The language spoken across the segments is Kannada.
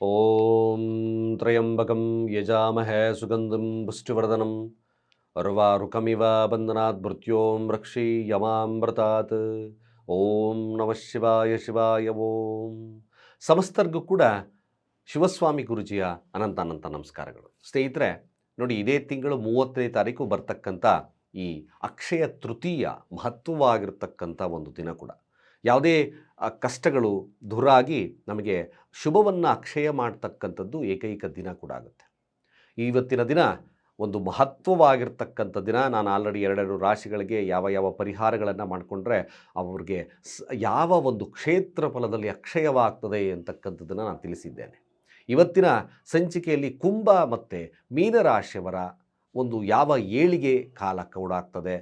ॐ त्र्यम्बकं यजामहे सुगन्धं पुष्टिवर्धनं अर्वारुकमिव बन्धनात् मृत्यों ರಕ್ಷೀಯಮಾಮೃತಾತ್ ಓಂ ನಮಃ ಶಿವಾಯ ಶಿವಾಯ ಓಂ ಸಮಸ್ತರ್ಗೂ ಕೂಡ ಶಿವಸ್ವಾಮಿ ಗುರುಜಿಯ ಅನಂತ ಅನಂತ ನಮಸ್ಕಾರಗಳು ಸ್ನೇಹಿತರೆ ನೋಡಿ ಇದೇ ತಿಂಗಳು ಮೂವತ್ತನೇ ತಾರೀಕು ಬರ್ತಕ್ಕಂಥ ಈ ಅಕ್ಷಯ ತೃತೀಯ ಮಹತ್ವವಾಗಿರ್ತಕ್ಕಂಥ ಒಂದು ದಿನ ಕೂಡ ಯಾವುದೇ ಕಷ್ಟಗಳು ದುರಾಗಿ ನಮಗೆ ಶುಭವನ್ನು ಅಕ್ಷಯ ಮಾಡ್ತಕ್ಕಂಥದ್ದು ಏಕೈಕ ದಿನ ಕೂಡ ಆಗುತ್ತೆ. ಇವತ್ತಿನ ದಿನ ಒಂದು ಮಹತ್ವವಾಗಿರ್ತಕ್ಕಂಥ ದಿನ, ನಾನು ಆಲ್ರೆಡಿ ಎರಡೆರಡು ರಾಶಿಗಳಿಗೆ ಯಾವ ಯಾವ ಪರಿಹಾರಗಳನ್ನು ಮಾಡಿಕೊಂಡ್ರೆ ಅವ್ರಿಗೆ ಯಾವ ಒಂದು ಕ್ಷೇತ್ರ ಫಲದಲ್ಲಿ ಅಕ್ಷಯವಾಗ್ತದೆ ಅಂತಕ್ಕಂಥದ್ದನ್ನು ನಾನು ತಿಳಿಸಿದ್ದೇನೆ. ಇವತ್ತಿನ ಸಂಚಿಕೆಯಲ್ಲಿ ಕುಂಭ ಮತ್ತು ಮೀನರಾಶಿಯವರ ಒಂದು ಯಾವ ಏಳಿಗೆ ಕಾಲ ಕೂಡ ಆಗ್ತದೆ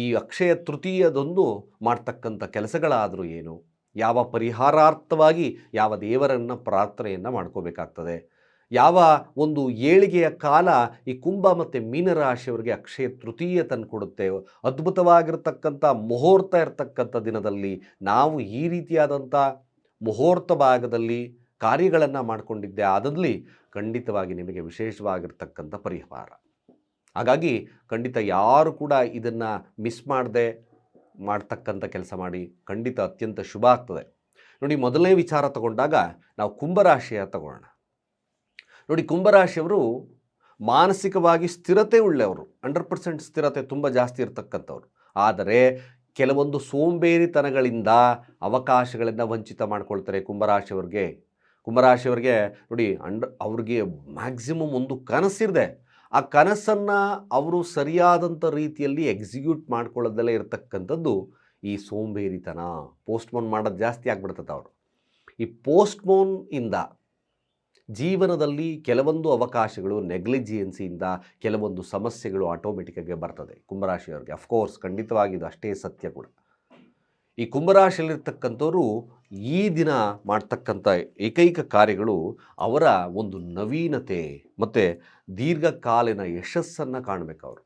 ಈ ಅಕ್ಷಯ ತೃತೀಯದೊಂದು ಮಾಡ್ತಕ್ಕಂಥ ಕೆಲಸಗಳಾದರೂ ಏನು? ಯಾವ ಪರಿಹಾರಾರ್ಥವಾಗಿ ಯಾವ ದೇವರನ್ನು ಪ್ರಾರ್ಥನೆಯನ್ನು ಮಾಡ್ಕೋಬೇಕಾಗ್ತದೆ? ಯಾವ ಒಂದು ಏಳಿಗೆಯ ಕಾಲ ಈ ಕುಂಭ ಮತ್ತು ಮೀನರಾಶಿಯವರಿಗೆ ಅಕ್ಷಯ ತೃತೀಯ ತಂದುಕೊಡುತ್ತೆ? ಅದ್ಭುತವಾಗಿರ್ತಕ್ಕಂಥ ಮುಹೂರ್ತ ಇರತಕ್ಕಂಥ ದಿನದಲ್ಲಿ ನಾವು ಈ ರೀತಿಯಾದಂಥ ಮುಹೂರ್ತ ಭಾಗದಲ್ಲಿ ಕಾರ್ಯಗಳನ್ನು ಮಾಡಿಕೊಂಡಿದ್ದೆ ಆದಲ್ಲಿ ಖಂಡಿತವಾಗಿ ನಿಮಗೆ ವಿಶೇಷವಾಗಿರ್ತಕ್ಕಂಥ ಪರಿಹಾರ. ಹಾಗಾಗಿ ಖಂಡಿತ ಯಾರು ಕೂಡ ಇದನ್ನು ಮಿಸ್ ಮಾಡದೆ, ಮಾಡ್ತಕ್ಕಂಥ ಕೆಲಸ ಮಾಡಿ ಖಂಡಿತ ಅತ್ಯಂತ ಶುಭ ಆಗ್ತದೆ. ನೋಡಿ, ಮೊದಲನೇ ವಿಚಾರ ತಗೊಂಡಾಗ ನಾವು ಕುಂಭರಾಶಿಯ ತಗೊಳ್ಳೋಣ ನೋಡಿ ಕುಂಭರಾಶಿಯವರು ಮಾನಸಿಕವಾಗಿ ಸ್ಥಿರತೆ ಉಳ್ಳವರು ಹಂಡ್ರೆಡ್ ಪರ್ಸೆಂಟ್ ಸ್ಥಿರತೆ ತುಂಬ ಜಾಸ್ತಿ ಇರತಕ್ಕಂಥವ್ರು. ಆದರೆ ಕೆಲವೊಂದು ಸೋಂಬೇರಿತನಗಳಿಂದ ಅವಕಾಶಗಳಿಂದ ವಂಚಿತ ಮಾಡ್ಕೊಳ್ತಾರೆ ಕುಂಭರಾಶಿಯವ್ರಿಗೆ ಕುಂಭರಾಶಿಯವ್ರಿಗೆ ನೋಡಿ, ಅಂಡ್ ಅವ್ರಿಗೆ ಮ್ಯಾಕ್ಸಿಮಮ್ ಒಂದು ಕನಸಿದೆ ಆ ಕನಸನ್ನು ಅವರು ಸರಿಯಾದಂಥ ರೀತಿಯಲ್ಲಿ ಎಕ್ಸಿಕ್ಯೂಟ್ ಮಾಡ್ಕೊಳ್ಳೋದಲ್ಲೇ ಇರತಕ್ಕಂಥದ್ದು ಈ ಸೋಂಬೇರಿತನ. ಪೋಸ್ಟ್ಪೋನ್ ಮಾಡೋದು ಜಾಸ್ತಿ ಆಗ್ಬಿಡ್ತದೆ ಅವರು. ಈ ಪೋಸ್ಟ್ಪೋನ್ ಇಂದ ಜೀವನದಲ್ಲಿ ಕೆಲವೊಂದು ಅವಕಾಶಗಳು ನೆಗ್ಲಿಜಿಯನ್ಸಿಯಿಂದ ಕೆಲವೊಂದು ಸಮಸ್ಯೆಗಳು ಆಟೋಮೆಟಿಕ್ಕಾಗಿ ಬರ್ತದೆ. ಕುಂಭರಾಶಿಯವ್ರಿಗೆ. ಅಫ್ಕೋರ್ಸ್ ಖಂಡಿತವಾಗಿ ಇದು ಅಷ್ಟೇ ಸತ್ಯ ಕೂಡ. ಈ ಕುಂಭರಾಶಿಯಲ್ಲಿರ್ತಕ್ಕಂಥವರು ಈ ದಿನ ಮಾಡ್ತಕ್ಕಂಥ ಏಕೈಕ ಕಾರ್ಯಗಳು ಅವರ ಒಂದು ನವೀನತೆ ಮತ್ತು ದೀರ್ಘಕಾಲಿನ ಯಶಸ್ಸನ್ನು ಕಾಣಬೇಕು ಅವರು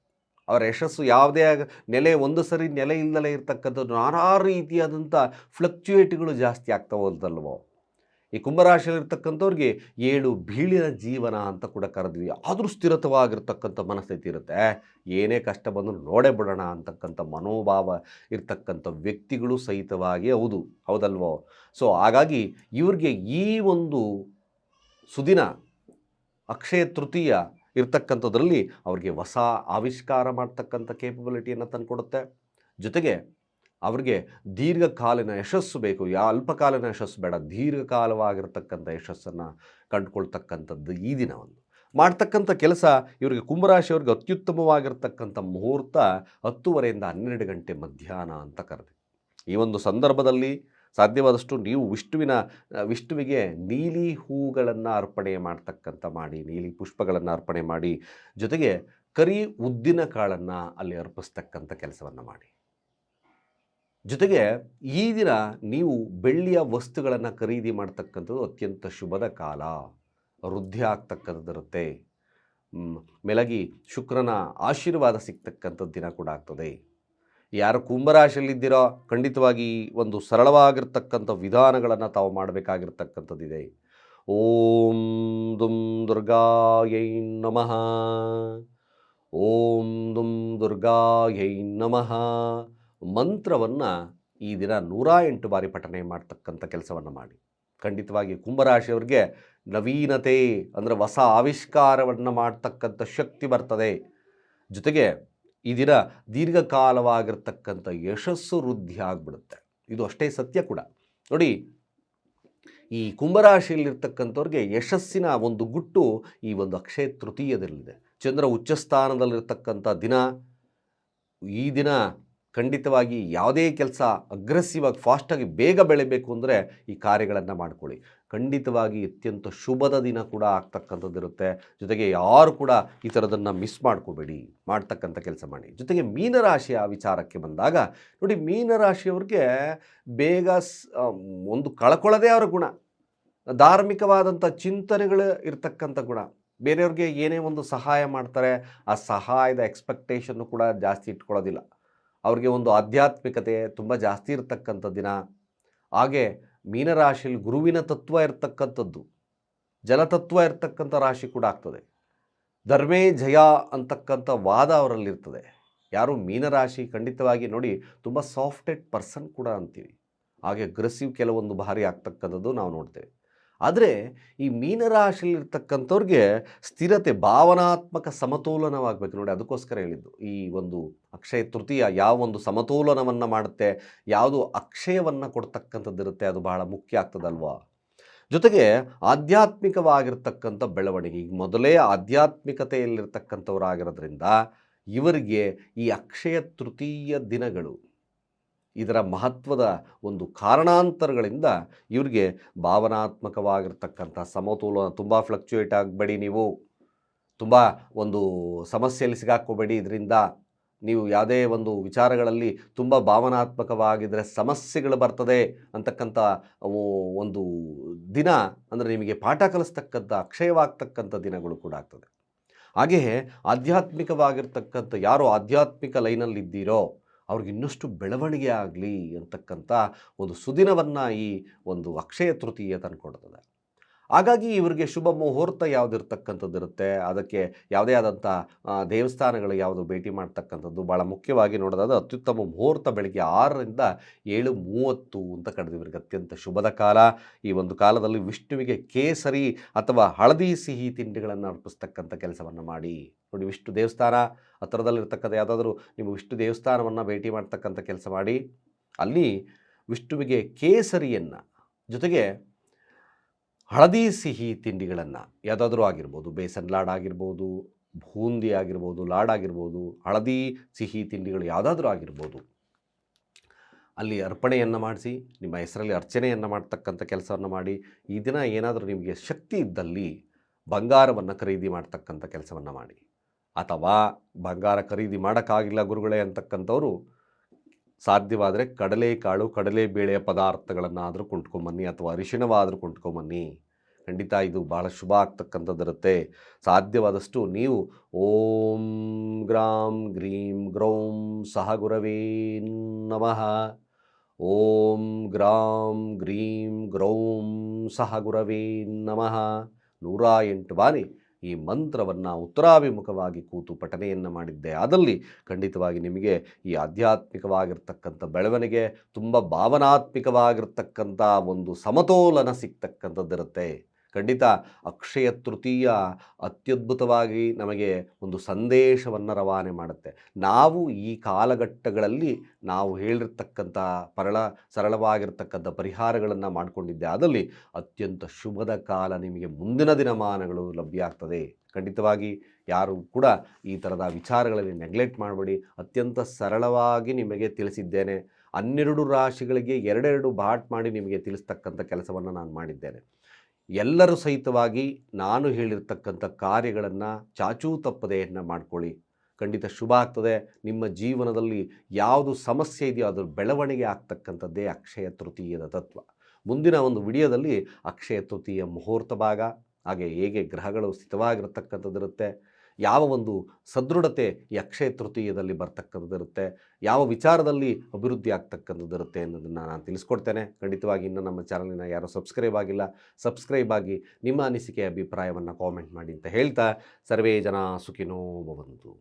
ಅವರ ಯಶಸ್ಸು ಯಾವುದೇ ಆಗ ನೆಲೆ ಒಂದು ಸರಿ ನೆಲೆ ಇಲ್ಲದಲೇ ಇರ್ತಕ್ಕಂಥದ್ದು ನಾನಾ ರೀತಿಯಾದಂಥ ಫ್ಲಕ್ಚುಯೇಟ್ಗಳು ಜಾಸ್ತಿ ಆಗ್ತಾ ಹೋದಲ್ವೋ. ಈ ಕುಂಭರಾಶಿಯಲ್ಲಿರ್ತಕ್ಕಂಥವ್ರಿಗೆ ಏಳು ಬೀಳಿನ ಜೀವನ ಅಂತ ಕೂಡ ಕರೆದ್ವಿ. ಆದರೂ ಸ್ಥಿರತವಾಗಿರ್ತಕ್ಕಂಥ ಮನಸ್ಥಿತಿ ಇರುತ್ತೆ. ಏನೇ ಕಷ್ಟ ಬಂದರೂ ನೋಡೇ ಬಿಡೋಣ ಅಂತಕ್ಕಂಥ ಮನೋಭಾವ ಇರ್ತಕ್ಕಂಥ ವ್ಯಕ್ತಿಗಳು ಸಹಿತವಾಗಿ ಹೌದು, ಹೌದಲ್ವೋ? ಸೊ ಹಾಗಾಗಿ ಇವ್ರಿಗೆ ಈ ಒಂದು ಸುದಿನ ಅಕ್ಷಯ ತೃತೀಯ ಇರ್ತಕ್ಕಂಥದ್ರಲ್ಲಿ ಅವ್ರಿಗೆ ಹೊಸ ಆವಿಷ್ಕಾರ ಮಾಡ್ತಕ್ಕಂಥ ಕೇಪಬಿಲಿಟಿಯನ್ನು ತಂದುಕೊಡುತ್ತೆ. ಜೊತೆಗೆ ಅವ್ರಿಗೆ ದೀರ್ಘಕಾಲಿನ ಯಶಸ್ಸು ಬೇಕು. ಯಾ ಅಲ್ಪಕಾಲಿನ ಯಶಸ್ಸು ಬೇಡ. ದೀರ್ಘಕಾಲವಾಗಿರ್ತಕ್ಕಂಥ ಯಶಸ್ಸನ್ನು ಕಂಡುಕೊಳ್ತಕ್ಕಂಥದ್ದು ಈ ದಿನವನ್ನು ಮಾಡ್ತಕ್ಕಂಥ ಕೆಲಸ ಇವರಿಗೆ ಕುಂಭರಾಶಿಯವ್ರಿಗೆ ಅತ್ಯುತ್ತಮವಾಗಿರ್ತಕ್ಕಂಥ ಮುಹೂರ್ತ ಹತ್ತುವರೆಯಿಂದ ಹನ್ನೆರಡು ಗಂಟೆ ಮಧ್ಯಾಹ್ನ ಅಂತ ಕರೆದೆ. ಈ ಒಂದು ಸಂದರ್ಭದಲ್ಲಿ ಸಾಧ್ಯವಾದಷ್ಟು ನೀವು ವಿಷ್ಣುವಿನ, ವಿಷ್ಣುವಿಗೆ ನೀಲಿ ಹೂಗಳನ್ನು ಅರ್ಪಣೆ ಮಾಡ್ತಕ್ಕಂಥ ಮಾಡಿ, ನೀಲಿ ಪುಷ್ಪಗಳನ್ನು ಅರ್ಪಣೆ ಮಾಡಿ, ಜೊತೆಗೆ ಕರಿ ಉದ್ದಿನ ಕಾಳನ್ನು ಅಲ್ಲಿ ಅರ್ಪಿಸ್ತಕ್ಕಂಥ ಕೆಲಸವನ್ನು ಮಾಡಿ. ಜೊತೆಗೆ ಈ ದಿನ ನೀವು ಬೆಳ್ಳಿಯ ವಸ್ತುಗಳನ್ನು ಖರೀದಿ ಮಾಡ್ತಕ್ಕಂಥದ್ದು ಅತ್ಯಂತ ಶುಭದ ಕಾಲ. ವೃದ್ಧಿ ಆಗ್ತಕ್ಕಂಥದ್ದಿರುತ್ತೆ. ಮೆಲಗಿ ಶುಕ್ರನ ಆಶೀರ್ವಾದ ಸಿಗ್ತಕ್ಕಂಥದ್ದು ದಿನ ಕೂಡ ಆಗ್ತದೆ. ಯಾರು ಕುಂಭರಾಶಿಯಲ್ಲಿದ್ದೀರೋ ಖಂಡಿತವಾಗಿ ಒಂದು ಸರಳವಾಗಿರ್ತಕ್ಕಂಥ ವಿಧಾನಗಳನ್ನು ತಾವು ಮಾಡಬೇಕಾಗಿರ್ತಕ್ಕಂಥದ್ದಿದೆ. ಓಂ ದುಂ ದುರ್ಗಾಯೈ ನಮಃ. ಓಂ ದುಂ ದುರ್ಗಾಯೈ ನಮಃ. ಮಂತ್ರವನ್ನು ಈ ದಿನ ನೂರ ಎಂಟು ಬಾರಿ ಪಠನೆ ಮಾಡ್ತಕ್ಕಂಥ ಕೆಲಸವನ್ನು ಮಾಡಿ. ಖಂಡಿತವಾಗಿ ಕುಂಭರಾಶಿಯವರಿಗೆ ನವೀನತೆ ಅಂದರೆ ಹೊಸ ಆವಿಷ್ಕಾರವನ್ನು ಮಾಡ್ತಕ್ಕಂಥ ಶಕ್ತಿ ಬರ್ತದೆ. ಜೊತೆಗೆ ಈ ದಿನ ದೀರ್ಘಕಾಲವಾಗಿರ್ತಕ್ಕಂಥ ಯಶಸ್ಸು ವೃದ್ಧಿ ಆಗಿಬಿಡುತ್ತೆ. ಇದು ಅಷ್ಟೇ ಸತ್ಯ ಕೂಡ. ನೋಡಿ, ಈ ಕುಂಭರಾಶಿಯಲ್ಲಿರ್ತಕ್ಕಂಥವ್ರಿಗೆ ಯಶಸ್ಸಿನ ಒಂದು ಗುಟ್ಟು ಈ ಒಂದು ಅಕ್ಷಯ ತೃತೀಯದಲ್ಲಿದೆ. ಚಂದ್ರ ಉಚ್ಚಸ್ಥಾನದಲ್ಲಿರ್ತಕ್ಕಂಥ ದಿನ, ಈ ದಿನ ಖಂಡಿತವಾಗಿ ಯಾವುದೇ ಕೆಲಸ ಅಗ್ರೆಸಿವ್ ಆಗಿ ಫಾಸ್ಟಾಗಿ ಬೇಗ ಬೆಳಿಬೇಕು ಅಂದರೆ ಈ ಕಾರ್ಯಗಳನ್ನು ಮಾಡ್ಕೊಳ್ಳಿ. ಖಂಡಿತವಾಗಿ ಅತ್ಯಂತ ಶುಭದ ದಿನ ಕೂಡ ಆಗ್ತಕ್ಕಂಥದ್ದಿರುತ್ತೆ ಜೊತೆಗೆ ಯಾರು ಕೂಡ ಈ ಥರದನ್ನು ಮಿಸ್ ಮಾಡ್ಕೋಬೇಡಿ, ಮಾಡ್ತಕ್ಕಂಥ ಕೆಲಸ ಮಾಡಿ. ಜೊತೆಗೆ ಮೀನರಾಶಿಯ ವಿಚಾರಕ್ಕೆ ಬಂದಾಗ, ನೋಡಿ ಮೀನರಾಶಿಯವ್ರಿಗೆ ಬೇಗ ಒಂದು ಕಳ್ಕೊಳ್ಳೋದೇ ಅವರ ಗುಣ. ಧಾರ್ಮಿಕವಾದಂಥ ಚಿಂತನೆಗಳು ಇರ್ತಕ್ಕಂಥ ಗುಣ. ಬೇರೆಯವ್ರಿಗೆ ಏನೇ ಒಂದು ಸಹಾಯ ಮಾಡ್ತಾರೆ, ಆ ಸಹಾಯದ ಎಕ್ಸ್ಪೆಕ್ಟೇಷನ್ನು ಕೂಡ ಜಾಸ್ತಿ ಇಟ್ಕೊಳ್ಳೋದಿಲ್ಲ. ಅವ್ರಿಗೆ ಒಂದು ಆಧ್ಯಾತ್ಮಿಕತೆ ತುಂಬ ಜಾಸ್ತಿ ಇರತಕ್ಕಂಥ ದಿನ. ಹಾಗೆ ಮೀನರಾಶಿಯಲ್ಲಿ ಗುರುವಿನ ತತ್ವ ಇರತಕ್ಕಂಥದ್ದು. ಜಲತತ್ವ ಇರತಕ್ಕಂಥ ರಾಶಿ ಕೂಡ ಆಗ್ತದೆ. ಧರ್ಮೇ ಜಯ ಅಂತಕ್ಕಂಥ ವಾದ ಅವರಲ್ಲಿರ್ತದೆ ಯಾರು ಮೀನರಾಶಿ ಖಂಡಿತವಾಗಿ ನೋಡಿ ತುಂಬ ಸಾಫ್ಟೆಡ್ ಪರ್ಸನ್ ಕೂಡ ಅಂತೀವಿ. ಹಾಗೆ ಅಗ್ರೆಸಿವ್ ಕೆಲವೊಂದು ಭಾರಿ ಆಗ್ತಕ್ಕಂಥದ್ದು ನಾವು ನೋಡ್ತೇವೆ. ಆದರೆ ಈ ಮೀನರಾಶಿಯಲ್ಲಿರ್ತಕ್ಕಂಥವ್ರಿಗೆ ಸ್ಥಿರತೆ, ಭಾವನಾತ್ಮಕ ಸಮತೋಲನವಾಗಬೇಕು. ನೋಡಿ ಅದಕ್ಕೋಸ್ಕರ ಹೇಳಿದ್ದು, ಈ ಒಂದು ಅಕ್ಷಯ ತೃತೀಯ ಯಾವ ಒಂದು ಸಮತೋಲನವನ್ನು ಮಾಡುತ್ತೆ, ಯಾವುದು ಅಕ್ಷಯವನ್ನು ಕೊಡ್ತಕ್ಕಂಥದ್ದಿರುತ್ತೆ, ಅದು ಬಹಳ ಮುಖ್ಯ ಆಗ್ತದಲ್ವಾ? ಜೊತೆಗೆ ಆಧ್ಯಾತ್ಮಿಕವಾಗಿರ್ತಕ್ಕಂಥ ಬೆಳವಣಿಗೆ ಈಗ ಮೊದಲೇ ಆಧ್ಯಾತ್ಮಿಕತೆಯಲ್ಲಿರ್ತಕ್ಕಂಥವರಾಗಿರೋದ್ರಿಂದ, ಇವರಿಗೆ ಈ ಅಕ್ಷಯ ತೃತೀಯ ದಿನಗಳು ಇದರ ಮಹತ್ವದ ಒಂದು ಕಾರಣಾಂತರಗಳಿಂದ ಇವ್ರಿಗೆ ಭಾವನಾತ್ಮಕವಾಗಿರ್ತಕ್ಕಂಥ ಸಮತೋಲನ ತುಂಬ ಫ್ಲಕ್ಚುಯೇಟ್ ಆಗಬೇಡಿ ನೀವು. ತುಂಬ ಒಂದು ಸಮಸ್ಯೆಯಲ್ಲಿ ಸಿಗಾಕೋಬೇಡಿ ಇದರಿಂದ ನೀವು ಯಾವುದೇ ಒಂದು ವಿಚಾರಗಳಲ್ಲಿ ತುಂಬ ಭಾವನಾತ್ಮಕವಾಗಿದ್ದರೆ ಸಮಸ್ಯೆಗಳು ಬರ್ತದೆ ಅಂತಕ್ಕಂಥ ಒಂದು ದಿನ ಅಂದರೆ ನಿಮಗೆ ಪಾಠ ಕಲಿಸ್ತಕ್ಕಂಥ, ಅಕ್ಷಯವಾಗ್ತಕ್ಕಂಥ ದಿನಗಳು ಕೂಡ ಆಗ್ತದೆ. ಹಾಗೆಯೇ ಆಧ್ಯಾತ್ಮಿಕವಾಗಿರ್ತಕ್ಕಂಥ ಯಾರು ಆಧ್ಯಾತ್ಮಿಕ ಲೈನಲ್ಲಿದ್ದೀರೋ ಅವ್ರಿಗೆ ಇನ್ನಷ್ಟು ಬೆಳವಣಿಗೆ ಆಗಲಿ ಅಂತಕ್ಕಂಥ ಒಂದು ಸುದಿನವನ್ನು ಈ ಒಂದು ಅಕ್ಷಯ ತೃತೀಯ ತಂದುಕೊಡ್ತದೆ. ಹಾಗಾಗಿ ಇವರಿಗೆ ಶುಭ ಮುಹೂರ್ತ ಯಾವುದಿರ್ತಕ್ಕಂಥದ್ದು ಇರುತ್ತೆ ಅದಕ್ಕೆ ಯಾವುದೇ ಆದಂಥ ದೇವಸ್ಥಾನಗಳು ಯಾವುದು ಭೇಟಿ ಮಾಡ್ತಕ್ಕಂಥದ್ದು ಭಾಳ ಮುಖ್ಯವಾಗಿ ನೋಡೋದಾದ ಅತ್ಯುತ್ತಮ ಮುಹೂರ್ತ ಬೆಳಗ್ಗೆ ಆರರಿಂದ ಏಳು ಮೂವತ್ತು ಅಂತ ಕರೆದು ಇವರಿಗೆ ಅತ್ಯಂತ ಶುಭದ ಕಾಲ. ಈ ಒಂದು ಕಾಲದಲ್ಲಿ ವಿಷ್ಣುವಿಗೆ ಕೇಸರಿ ಅಥವಾ ಹಳದಿ ಸಿಹಿ ತಿಂಡಿಗಳನ್ನು ಅರ್ಪಿಸ್ತಕ್ಕಂಥ ಕೆಲಸವನ್ನು ಮಾಡಿ. ನೋಡಿ ವಿಷ್ಣು ದೇವಸ್ಥಾನ ಹತ್ತಿರದಲ್ಲಿರ್ತಕ್ಕಂಥ ಯಾವುದಾದ್ರೂ ನೀವು ವಿಷ್ಣು ದೇವಸ್ಥಾನವನ್ನು ಭೇಟಿ ಮಾಡ್ತಕ್ಕಂಥ ಕೆಲಸ ಮಾಡಿ. ಅಲ್ಲಿ ವಿಷ್ಣುವಿಗೆ ಕೇಸರಿಯನ್ನು ಜೊತೆಗೆ ಹಳದಿ ಸಿಹಿ ತಿಂಡಿಗಳನ್ನು, ಯಾವುದಾದ್ರೂ ಆಗಿರ್ಬೋದು, ಬೇಸನ್ ಲಾಡ್ ಆಗಿರ್ಬೋದು, ಬೂಂದಿ ಆಗಿರ್ಬೋದು, ಲಾಡ್ ಆಗಿರ್ಬೋದು, ಹಳದಿ ಸಿಹಿ ತಿಂಡಿಗಳು ಯಾವುದಾದ್ರೂ ಆಗಿರ್ಬೋದು, ಅಲ್ಲಿ ಅರ್ಪಣೆಯನ್ನು ಮಾಡಿಸಿ, ನಿಮ್ಮ ಹೆಸರಲ್ಲಿ ಅರ್ಚನೆಯನ್ನು ಮಾಡ್ತಕ್ಕಂಥ ಕೆಲಸವನ್ನು ಮಾಡಿ, ಈ ದಿನ ಏನಾದರೂ ನಿಮಗೆ ಶಕ್ತಿ ಇದ್ದಲ್ಲಿ ಬಂಗಾರವನ್ನು ಖರೀದಿ ಮಾಡ್ತಕ್ಕಂಥ ಕೆಲಸವನ್ನು ಮಾಡಿ. ಅಥವಾ ಬಂಗಾರ ಖರೀದಿ ಮಾಡೋಕ್ಕಾಗಿಲ್ಲ ಗುರುಗಳೇ ಅಂತಕ್ಕಂಥವ್ರು ಸಾಧ್ಯವಾದರೆ ಕಡಲೆಕಾಳು ಕಡಲೆಬೇಳೆಯ ಪದಾರ್ಥಗಳನ್ನಾದರೂ ಕೊಂಡ್ಕೊಂಬನ್ನಿ ಅಥವಾ ಅರಿಶಿಣವಾದರೂ ಕೊಂಡ್ಕೊಂಬನ್ನಿ. ಖಂಡಿತ ಇದು ಬಹಳ ಶುಭ ಆಗ್ತಕ್ಕಂಥದ್ದಿರುತ್ತೆ. ಸಾಧ್ಯವಾದಷ್ಟು ನೀವು ಓಂ ಗ್ರಾಂ ಗ್ರೀಂ ಗ್ರೌಂ ಸಹ ಗುರವೇ ನಮಃ. ಓಂ ಗ್ರಾಂ ಗ್ರೀಂ ಗ್ರೌಂ ಸಹ ಗುರವೇ ನಮಃ. ನೂರ ಎಂಟು ಬಾರಿ ಈ ಮಂತ್ರವನ್ನು ಉತ್ತರಾಭಿಮುಖವಾಗಿ ಕೂತು ಪಠನೆಯನ್ನು ಮಾಡಿದ್ದೆ. ಅದರಲ್ಲಿ ಖಂಡಿತವಾಗಿ ನಿಮಗೆ ಈ ಆಧ್ಯಾತ್ಮಿಕವಾಗಿರ್ತಕ್ಕಂಥ ಬೆಳವಣಿಗೆ ತುಂಬ ಭಾವನಾತ್ಮಕವಾಗಿರ್ತಕ್ಕಂಥ ಒಂದು ಸಮತೋಲನ ಸಿಗ್ತಕ್ಕಂಥದ್ದಿರುತ್ತೆ. ಖಂಡಿತ ಅಕ್ಷಯ ತೃತೀಯ ಅತ್ಯದ್ಭುತವಾಗಿ ನಮಗೆ ಒಂದು ಸಂದೇಶವನ್ನು ರವಾನೆ ಮಾಡುತ್ತೆ. ನಾವು ಈ ಕಾಲಘಟ್ಟಗಳಲ್ಲಿ ನಾವು ಹೇಳಿರ್ತಕ್ಕಂಥ ಪರಳ ಸರಳವಾಗಿರ್ತಕ್ಕಂಥ ಪರಿಹಾರಗಳನ್ನು ಮಾಡಿಕೊಂಡಿದ್ದೆ. ಆದಲ್ಲಿ ಅತ್ಯಂತ ಶುಭದ ಕಾಲ ನಿಮಗೆ ಮುಂದಿನ ದಿನಮಾನಗಳು ಲಭ್ಯ ಆಗ್ತದೆ. ಖಂಡಿತವಾಗಿ ಯಾರು ಕೂಡ ಈ ಥರದ ವಿಚಾರಗಳಲ್ಲಿ ನೆಗ್ಲೆಕ್ಟ್ ಮಾಡಬೇಡಿ. ಅತ್ಯಂತ ಸರಳವಾಗಿ ನಿಮಗೆ ತಿಳಿಸಿದ್ದೇನೆ. ಹನ್ನೆರಡು ರಾಶಿಗಳಿಗೆ ಎರಡೆರಡು ಬಾಟ್ ಮಾಡಿ ನಿಮಗೆ ತಿಳಿಸ್ತಕ್ಕಂಥ ಕೆಲಸವನ್ನು ನಾನು ಮಾಡಿದ್ದೇನೆ. ಎಲ್ಲರೂ ಸಹಿತವಾಗಿ ನಾನು ಹೇಳಿರ್ತಕ್ಕಂಥ ಕಾರ್ಯಗಳನ್ನು ಚಾಚೂ ತಪ್ಪದೆಯನ್ನು ಮಾಡ್ಕೊಳ್ಳಿ. ಖಂಡಿತ ಶುಭ ಆಗ್ತದೆ. ನಿಮ್ಮ ಜೀವನದಲ್ಲಿ ಯಾವುದು ಸಮಸ್ಯೆ ಇದೆಯೋ ಅದರ ಬೆಳವಣಿಗೆ ಆಗ್ತಕ್ಕಂಥದ್ದೇ ಅಕ್ಷಯ ತೃತೀಯದ ತತ್ವ. ಮುಂದಿನ ಒಂದು ವಿಡಿಯೋದಲ್ಲಿ ಅಕ್ಷಯ ತೃತೀಯ ಮುಹೂರ್ತ ಭಾಗ, ಹಾಗೆ ಹೇಗೆ ಗ್ರಹಗಳು ಸ್ಥಿತವಾಗಿರತಕ್ಕಂಥದ್ದಿರುತ್ತೆ. ಯಾವ ಒಂದು ಸದೃಢತೆ ಈ ಅಕ್ಷಯ ತೃತೀಯದಲ್ಲಿ ಬರ್ತಕ್ಕಂಥದ್ದಿರುತ್ತೆ, ಯಾವ ವಿಚಾರದಲ್ಲಿ ಅಭಿವೃದ್ಧಿ ಆಗ್ತಕ್ಕಂಥದ್ದಿರುತ್ತೆ ಅನ್ನೋದನ್ನು ನಾನು ತಿಳಿಸ್ಕೊಡ್ತೇನೆ. ಖಂಡಿತವಾಗಿ ಇನ್ನು ನಮ್ಮ ಚಾನಲಿನ ಯಾರು ಸಬ್ಸ್ಕ್ರೈಬ್ ಆಗಿಲ್ಲ, ಸಬ್ಸ್ಕ್ರೈಬ್ ಆಗಿ ನಿಮ್ಮ ಅನಿಸಿಕೆ, ಅಭಿಪ್ರಾಯವನ್ನು ಕಾಮೆಂಟ್ ಮಾಡಿ ಅಂತ ಹೇಳ್ತಾ, ಸರ್ವೇ ಜನ ಸುಖಿನೋ ಭವಂತು.